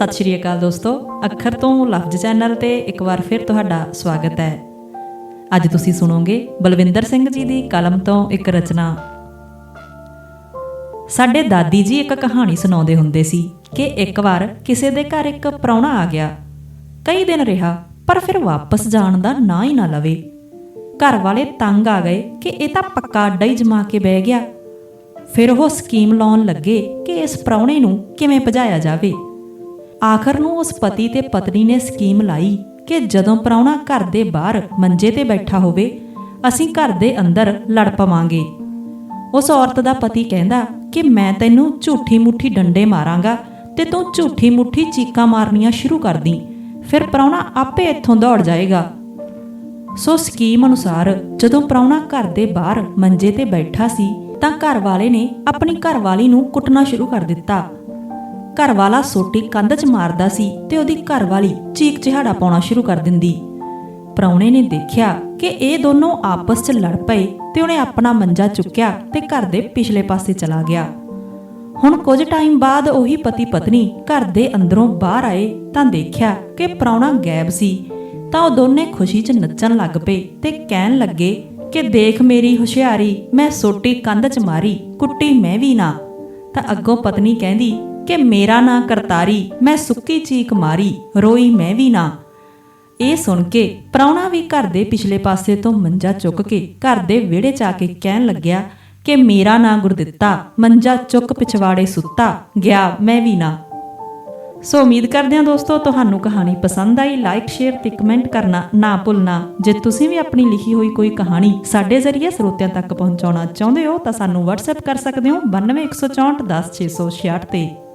ਸਤਿ ਸ਼੍ਰੀ ਅਕਾਲ ਦੋਸਤੋ, ਅੱਖਰ ਤੋਂ ਲਫ਼ਜ਼ ਚੈਨਲ ਤੇ ਇੱਕ ਵਾਰ ਫਿਰ ਤੁਹਾਡਾ ਸਵਾਗਤ ਹੈ। ਅੱਜ ਤੁਸੀਂ ਸੁਣੋਗੇ ਬਲਵਿੰਦਰ ਸਿੰਘ ਜੀ ਦੀ ਕਲਮ ਤੋਂ ਇੱਕ ਰਚਨਾ। ਸਾਡੇ ਦਾਦੀ ਜੀ ਇੱਕ ਕਹਾਣੀ ਸੁਣਾਉਂਦੇ ਹੁੰਦੇ ਸੀ ਕਿ ਇੱਕ ਵਾਰ ਕਿਸੇ ਦੇ ਘਰ ਇੱਕ ਪ੍ਰਾਹੁਣਾ ਆ ਗਿਆ। ਕਈ ਦਿਨ ਰਿਹਾ, ਪਰ ਫਿਰ ਵਾਪਸ ਜਾਣ ਦਾ ਨਾਂ ਹੀ ਨਾ ਲਵੇ। ਘਰ ਵਾਲੇ ਤੰਗ ਆ ਗਏ ਕਿ ਇਹ ਤਾਂ ਪੱਕਾ ਅੱਡਾ ਹੀ ਜਮਾ ਕੇ ਬਹਿ ਗਿਆ। ਫਿਰ ਉਹ ਸਕੀਮ ਲਾਉਣ ਲੱਗੇ ਕਿ ਇਸ ਪ੍ਰਾਹੁਣੇ ਨੂੰ ਕਿਵੇਂ ਭਜਾਇਆ ਜਾਵੇ। ਆਖਰ ਨੂੰ ਉਸ ਪਤੀ ਤੇ ਪਤਨੀ ਨੇ ਸਕੀਮ ਲਾਈ ਕਿ ਜਦੋਂ ਪ੍ਰਾਹੁਣਾ ਘਰ ਦੇ ਬਾਹਰ ਮੰਜੇ ਤੇ ਬੈਠਾ ਹੋਵੇ, ਅਸੀਂ ਘਰ ਦੇ ਅੰਦਰ ਲੜ ਪਵਾਂਗੇ। ਉਸ ਔਰਤ ਦਾ ਪਤੀ ਕਹਿੰਦਾ ਕਿ ਮੈਂ ਤੈਨੂੰ ਝੂਠੀ ਮੁੱਠੀ ਡੰਡੇ ਮਾਰਾਂਗਾ ਤੇ ਤੂੰ ਝੂਠੀ ਮੁੱਠੀ ਚੀਕਾਂ ਮਾਰਨੀਆਂ ਸ਼ੁਰੂ ਕਰ ਦੀ, ਫਿਰ ਪ੍ਰਾਹੁਣਾ ਆਪੇ ਇੱਥੋਂ ਦੌੜ ਜਾਏਗਾ। ਸੋ ਸਕੀਮ ਅਨੁਸਾਰ ਜਦੋਂ ਪ੍ਰਾਹੁਣਾ ਘਰ ਦੇ ਬਾਹਰ ਮੰਜੇ ਤੇ ਬੈਠਾ ਸੀ, ਤਾਂ ਘਰ ਵਾਲੇ ਨੇ ਆਪਣੀ ਘਰਵਾਲੀ ਨੂੰ ਕੁੱਟਣਾ ਸ਼ੁਰੂ ਕਰ ਦਿੱਤਾ। ਘਰ ਵਾਲਾ ਸੋਟੀ ਕੰਧ 'ਚ ਮਾਰਦਾ ਸੀ ਤੇ ਉਹਦੀ ਘਰ ਵਾਲੀ ਚੀਕ ਚਿਹਾੜਾ ਪਾਉਣਾ ਸ਼ੁਰੂ ਕਰ ਦਿੰਦੀ। ਪ੍ਰਾਹੁਣੇ ਨੇ ਦੇਖਿਆ ਕਿ ਇਹ ਦੋਨੋਂ ਆਪਸ 'ਚ ਲੜ ਪਏ ਤੇ ਉਹਨੇ ਆਪਣਾ ਮੰਜਾ ਚੁੱਕਿਆ ਤੇ ਘਰ ਦੇ ਪਿਛਲੇ ਪਾਸੇ ਚਲਾ ਗਿਆ। ਹੁਣ ਕੁਝ ਟਾਈਮ ਬਾਅਦ ਉਹੀ ਪਤੀ ਪਤਨੀ ਘਰ ਦੇ ਅੰਦਰੋਂ ਬਾਹਰ ਆਏ ਤਾਂ ਦੇਖਿਆ ਕਿ ਪ੍ਰਾਹੁਣਾ ਗਾਇਬ ਸੀ। ਤਾਂ ਉਹ ਦੋਨੇ ਖੁਸ਼ੀ 'ਚ ਨੱਚਣ ਲੱਗ ਪਏ ਤੇ ਕਹਿਣ ਲੱਗੇ ਕਿ ਦੇਖ ਮੇਰੀ ਹੁਸ਼ਿਆਰੀ, ਮੈਂ ਸੋਟੀ ਕੰਧ 'ਚ ਮਾਰੀ, ਕੁੱਟੀ ਮੈਂ ਵੀ ਨਾ। ਤਾਂ ਅੱਗੋਂ ਪਤਨੀ ਕਹਿੰਦੀ ਕਿ ਮੇਰਾ ਨਾਂ ਕਰਤਾਰੀ, ਮੈਂ ਸੁੱਕੀ ਚੀਕ ਮਾਰੀ, ਰੋਈ ਮੈਂ ਵੀ ਨਾ। ਇਹ ਸੁਣ ਕੇ ਪ੍ਰਾਹੁਣਾ ਵੀ ਘਰ ਦੇ ਪਿਛਲੇ ਪਾਸੇ ਤੋਂ ਮੰਜਾ ਚੁੱਕ ਕੇ ਘਰ ਦੇ ਵਿਹੜੇ 'ਚ ਆ ਕੇ ਕਹਿਣ ਲੱਗਿਆ ਕਿ ਮੇਰਾ ਨਾਂ ਗੁਰਦਿੱਤਾ ਮੰਜਾ ਚੁੱਕ ਪਿਛਵਾੜੇ ਸੁੱਤਾ, ਗਿਆ, ਮੈਂ ਵੀ ਨਾ। ਸੋ ਉਮੀਦ ਕਰਦੇ ਹਾਂ ਦੋਸਤੋ, ਤੁਹਾਨੂੰ ਕਹਾਣੀ ਪਸੰਦ ਆਈ ਲਾਈਕ ਸ਼ੇਅਰ ਤੇ ਕਮੈਂਟ ਕਰਨਾ ਨਾ ਭੁੱਲਣਾ। ਜੇ ਤੁਸੀਂ ਵੀ ਆਪਣੀ ਲਿਖੀ ਹੋਈ ਕੋਈ ਕਹਾਣੀ ਸਾਡੇ ਜ਼ਰੀਏ ਸਰੋਤਿਆਂ ਤੱਕ ਪਹੁੰਚਾਉਣਾ ਚਾਹੁੰਦੇ ਹੋ, ਤਾਂ ਸਾਨੂੰ WhatsApp ਕਰ ਸਕਦੇ ਹੋ 9214410666 ਤੇ।